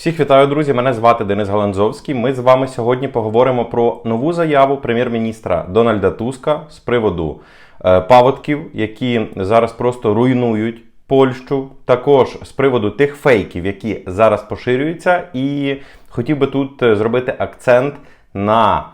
Всіх вітаю, друзі! Мене звати Денис Галанзовський. Ми з вами сьогодні поговоримо про нову заяву прем'єр-міністра Дональда Туска з приводу е, паводків, які зараз просто руйнують Польщу. Також з приводу тих фейків, які зараз поширюються, і хотів би тут е, зробити акцент на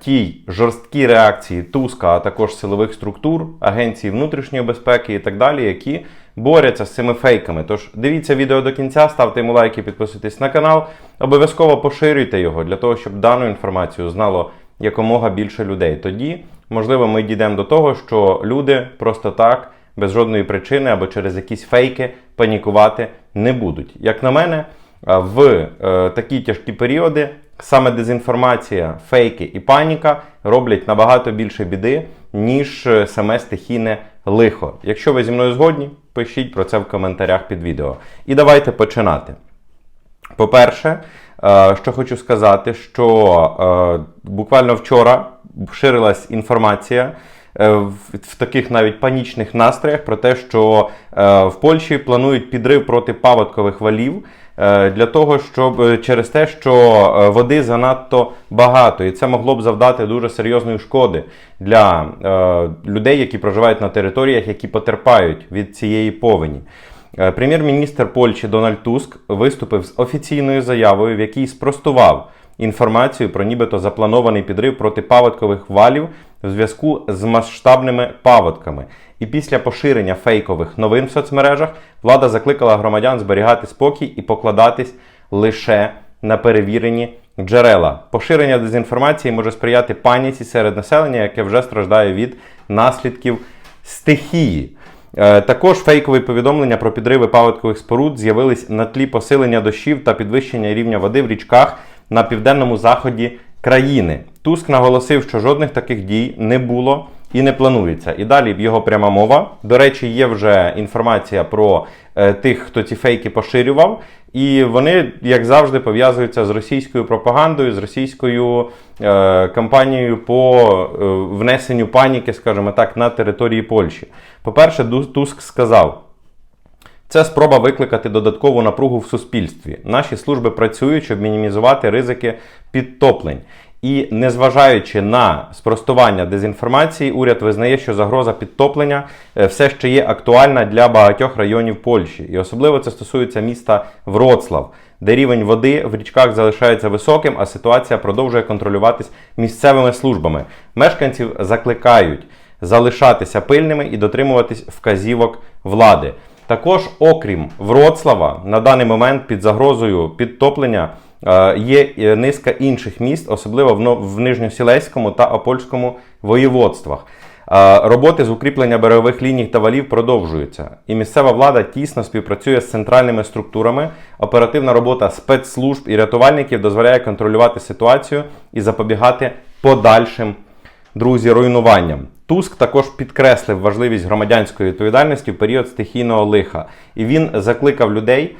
тій жорсткій реакції Туска, а також силових структур, агенції внутрішньої безпеки і так далі, які борються з цими фейками. Тож дивіться відео до кінця, ставте йому лайки, підписуйтесь на канал. Обов'язково поширюйте його для того, щоб дану інформацію знало якомога більше людей. Тоді, можливо, ми дійдемо до того, що люди просто так, без жодної причини або через якісь фейки панікувати не будуть. Як на мене, в е, такі тяжкі періоди саме дезінформація, фейки і паніка роблять набагато більше біди, ніж е, саме стихійне лихо. Якщо ви зі мною згодні, пишіть про це в коментарях під відео. І давайте починати. По-перше, е, що хочу сказати, що е, буквально вчора ширилась інформація в, таких навіть панічних настроях про те, що в Польщі планують підрив протипаводкових валів е, для того, щоб е, через те, що е, води занадто багато, і це могло б завдати дуже серйозної шкоди для е, людей, які проживають на територіях, які потерпають від цієї повені. Е, Прем'єр-міністр Польщі Дональд Туск виступив з офіційною заявою, в якій спростував інформацію про нібито запланований підрив протипаводкових валів в зв'язку з масштабними паводками. І після поширення фейкових новин в соцмережах влада закликала громадян зберігати спокій і покладатись лише на перевірені джерела. Поширення дезінформації може сприяти паніці серед населення, яке вже страждає від наслідків стихії. Е, Також фейкові повідомлення про підриви паводкових споруд з'явились на тлі посилення дощів та підвищення рівня води в річках на південному заході країни. Туск наголосив, що жодних таких дій не було і не планується. І далі його пряма мова. До речі, є вже інформація про е, тих, хто ці фейки поширював, і вони, як завжди, пов'язуються з російською пропагандою, з російською е, кампанією по е, внесенню паніки, скажімо так, на території Польщі. По-перше, Туск сказав. Це спроба викликати додаткову напругу в суспільстві. Наші служби працюють, щоб мінімізувати ризики підтоплень. І незважаючи на спростування дезінформації, уряд визнає, що загроза підтоплення е, все ще є актуальна для багатьох районів Польщі. І особливо це стосується міста Вроцлав, де рівень води в річках залишається високим, а ситуація продовжує контролюватись місцевими службами. Мешканців закликають залишатися пильними і дотримуватись вказівок влади. Також, окрім Вроцлава, на даний момент під загрозою підтоплення є е, низка інших міст, особливо в Нижньосілеському та Опольському воєводствах. Е, Роботи з укріплення берегових ліній та валів продовжуються, і місцева влада тісно співпрацює з центральними структурами. Оперативна робота спецслужб і рятувальників дозволяє контролювати ситуацію і запобігати подальшим друзі, руйнуванням. Туск також підкреслив важливість громадянської відповідальності в період стихійного лиха, і він закликав людей е,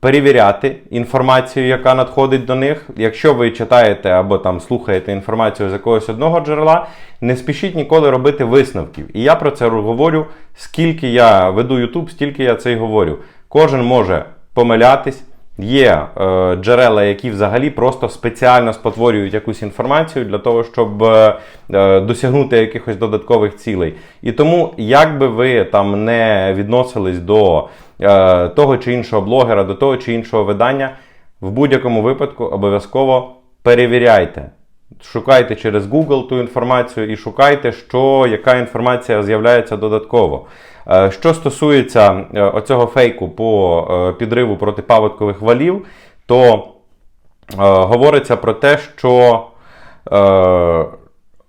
перевіряти інформацію, яка надходить до них. Якщо ви читаєте або там слухаєте інформацію з якогось одного джерела, не спішіть ніколи робити висновків. І я про це говорю, скільки я веду YouTube, стільки я це й говорю. Кожен може помилятись. Є е, джерела, які взагалі просто спеціально спотворюють якусь інформацію для того, щоб е, е, досягнути якихось додаткових цілей. І тому, як би ви там не відносились до того чи іншого блогера, до того чи іншого видання, в будь-якому випадку обов'язково перевіряйте. Шукайте через Google ту інформацію і шукайте, що, яка інформація з'являється додатково. Е, Що стосується е, оцього фейку по е, підриву протипаводкових валів, то е, говориться про те, що е,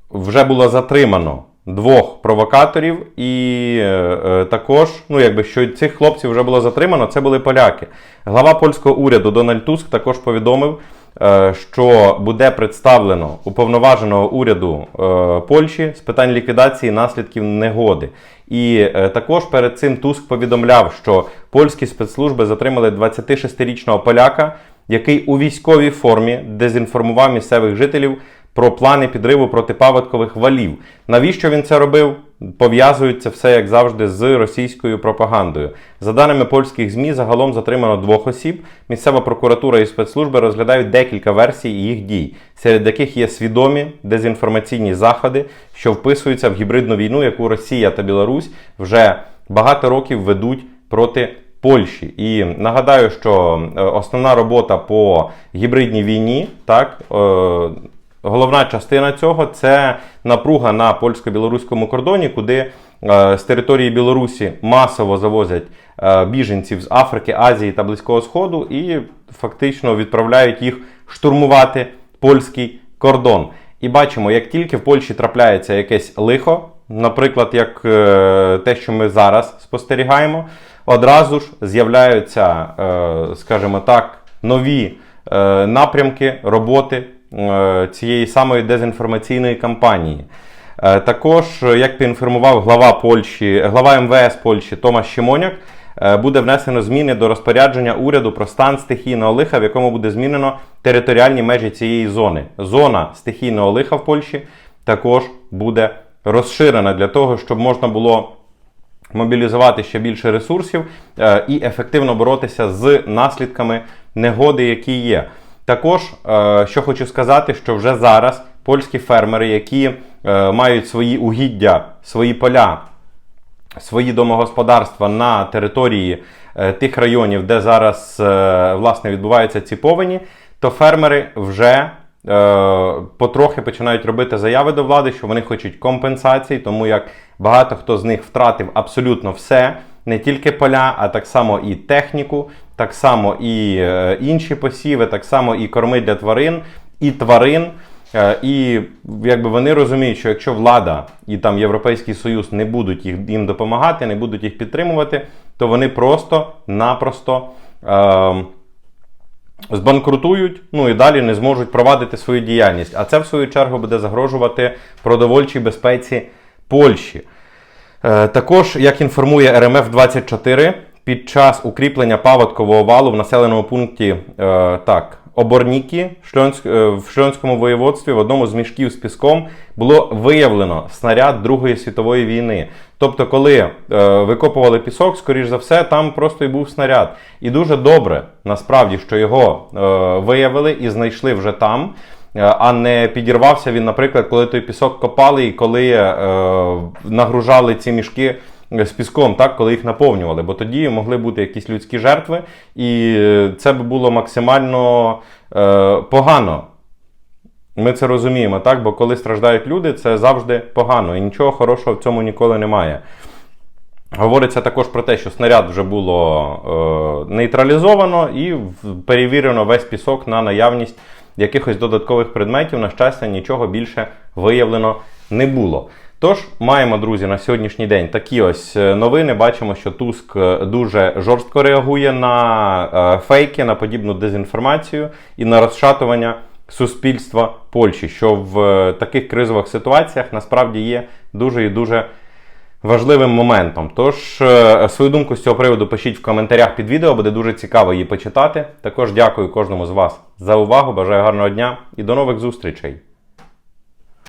вже було затримано двох провокаторів, і е, е, також, ну якби що цих хлопців вже було затримано, це були поляки. Глава польського уряду Дональд Туск також повідомив, е, що буде представлено уповноваженого уряду е, Польщі з питань ліквідації наслідків негоди. І е, також перед цим Туск повідомляв, що польські спецслужби затримали 26-річного поляка, який у військовій формі дезінформував місцевих жителів про плани підриву протипаводкових валів. Навіщо він це робив? Пов'язують все, як завжди, з російською пропагандою. За даними польських ЗМІ, загалом затримано двох осіб. Місцева прокуратура і спецслужби розглядають декілька версій їх дій, серед яких є свідомі дезінформаційні заходи, що вписуються в гібридну війну, яку Росія та Білорусь вже багато років ведуть проти Польщі. І нагадаю, що е, основна робота по гібридній війні, так. Головна частина цього це напруга на польсько-білоруському кордоні, куди е, з території Білорусі масово завозять е, біженців з Африки, Азії та Близького Сходу і фактично відправляють їх штурмувати польський кордон. І бачимо, як тільки в Польщі трапляється якесь лихо, наприклад, як е, те, що ми зараз спостерігаємо, одразу ж з'являються, скажімо так, нові напрямки роботи цієї самої дезінформаційної кампанії. Е, Також, е, як поінформував глава Польщі, глава МВС Польщі Томаш Щемоняк, е, буде внесено зміни до розпорядження уряду про стан стихійного лиха, в якому буде змінено територіальні межі цієї зони. Зона стихійного лиха в Польщі також буде розширена для того, щоб можна було мобілізувати ще більше ресурсів е, і ефективно боротися з наслідками негоди, які є. Також, е, що хочу сказати, що вже зараз польські фермери, які е, мають свої угіддя, свої поля, свої домогосподарства на території е, тих районів, де зараз власне відбуваються ці повені, то фермери вже потрохи починають робити заяви до влади, що вони хочуть компенсацій, тому як багато хто з них втратив абсолютно все, не тільки поля, а так само і техніку, так само і е, інші посіви, так само і корми для тварин, і тварин. Е, І якби вони розуміють, що якщо влада і там Європейський Союз не будуть їх, їм допомагати, не будуть їх підтримувати, то вони просто-напросто е, збанкрутують, ну і далі не зможуть провадити свою діяльність. А це, в свою чергу, буде загрожувати продовольчій безпеці Польщі. Е, Також, як інформує РМФ 24 під час укріплення паводкового валу в населеному пункті е, так, Шльонськ, е, в Шльонському воєводстві в одному з мішків з піском було виявлено снаряд Другої світової війни. Тобто, коли е, викопували пісок, скоріш за все, там просто і був снаряд. І дуже добре, насправді, що його е, виявили і знайшли вже там. Е, А не підірвався він, наприклад, коли той пісок копали і коли е, нагружали ці мішки з піском, так, коли їх наповнювали. Бо тоді могли бути якісь людські жертви, і е, це б було максимально е, погано. Ми це розуміємо, так? Бо коли страждають люди, це завжди погано. І нічого хорошого в цьому ніколи немає. Говориться також про те, що снаряд вже було е, нейтралізовано і перевірено весь пісок на наявність якихось додаткових предметів. На щастя, нічого більше виявлено не було. Тож, маємо, друзі, на сьогоднішній день такі ось е, новини. Бачимо, що Туск е, дуже жорстко реагує на е, фейки, на подібну дезінформацію і на розшатування суспільства Польщі, що в таких кризових ситуаціях насправді є дуже і дуже важливим моментом. Тож е, свою думку з цього приводу пишіть в коментарях під відео, буде дуже цікаво її почитати. Також дякую кожному з вас за увагу. Бажаю гарного дня і до нових зустрічей!